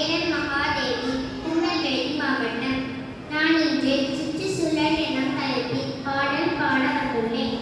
சேரன் மகாதேவி திருநெல்வேலி மாவட்டம் நான் இன்று சுற்றுச்சூழல் எனும் தலைப்பில் பாடல் பாட வந்துள்ளேன்.